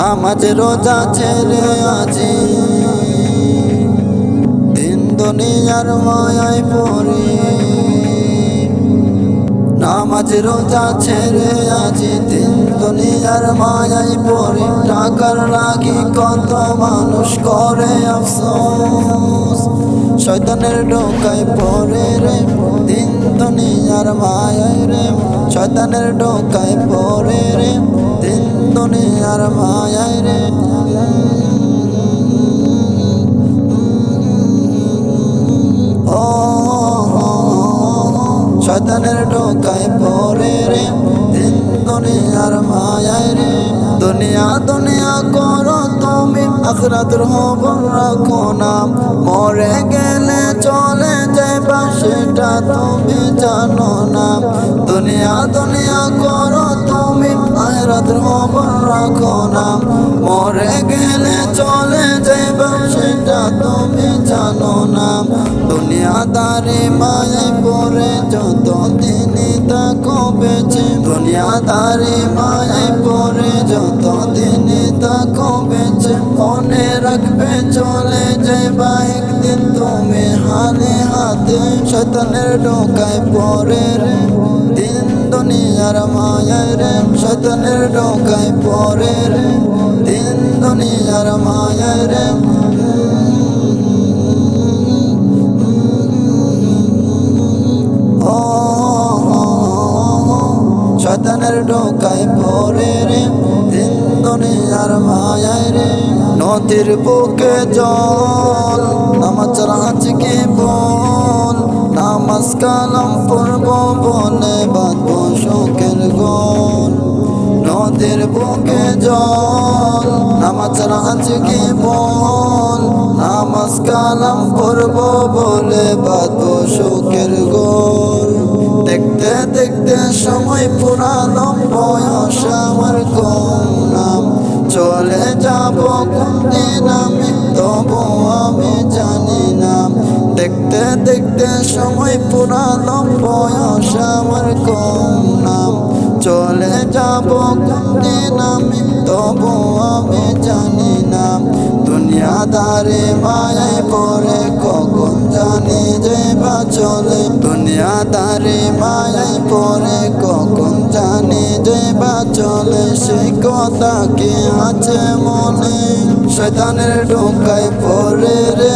নামাজ রোজা ছেড়ে আজি দিন দুনিয়ার মায়ায় পড়ে। নামাজ রোজা ছেড়ে আজি দিন দুনিয়ার মায়ায় পড়ে। টাকার লাগি কত মানুষ করে আফসোস। শয়তানের ডোকায় পড়ে রে, দিন দুনিয়ার মায়ায় রে। শয়তানের ডোকায় পড়ে রে। দিন দুনিয়ার মায়ায় রে। ও, শয়তানের ঢোকায় পরে রে। দিন আর মায়ায় রে। দুনিয়া দুনিয়া করো তুমি, আখরাতের খবর রাখো না। মরে গেলে চলে যাইবা, সেটা তুমি জানো না। দুনিয়া দুনিয়া মরে গেলে চলে যাইবা, সেটা তুমি জানো না। দুনিয়াদারে মায়ায় পরে যত দিনই তাকো বেঁচে, দুনিয়াদারে মায়ায় পরে যত দিনই তাকো বেঁচে, মনে রাখবে চলে যাইবা, একদিন তুমি হাতে শতনের ডোকায় পড়ে রে। দিন দুনিয়ার মায়ায় রে। শতনের ডোকায় পড়ে রে। দিন দুনিয়ার মায়ায় রে। শয়তানের ঢোকায় পরে রে। দিন দুনিয়ার মায়ায় রে। নদীর বুকে জল, নামাজ আজকে বল? নামাজ কালাম বলে বাঁধব শোকের গোল নদীর বুকে জল, নামাজ আজকে বল? নামাজ কালাম বলে বাঁধব শোকের গোল দেখতে দেখতে সময় পুরানো বয়স আমার কম নাম। চলে যাব কোন দিন দেখতে সময় পুরানো বয়স, আমার কম নাম। চলে যাব কোন দিন আমি তবু আমি জানি না। দুনিয়াদারে মায়ায় পরে কখন জানি যে বা চলে। দুনিয়াদারে মায়ায় পরে কখন জানি যে বা চলে। সেই কথা কি আছে মনে? শয়তানের ঢোকায় পরে রে।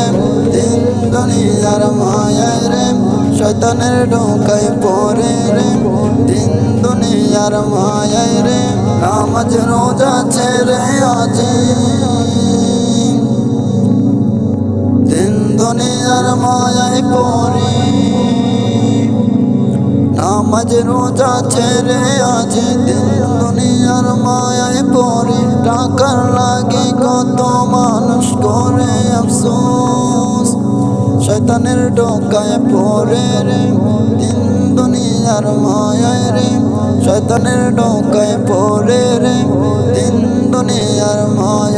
দিন দুনিয়ার মায়ায় রে শয়তানের ঢোকায় পড়ে রে। দিন দুনিয়ার মায়ায় রে নামাজ রোজা ছেড়ে আজি। দিন দুনিয়ার মায়ায় পড়ে নামাজ রোজা ছেড়ে আজি। দিন দুনিয়ার মায়ায় পড়ে, টাকার লাগে কত মানুষ করে আফসোস। শয়তানের ডোকায় পড়ে রে দিন দুনিয়ার মায়ায় রে। শয়তানের ডোকায় পড়ে রে দিন দুনিয়ার মায়ায় রে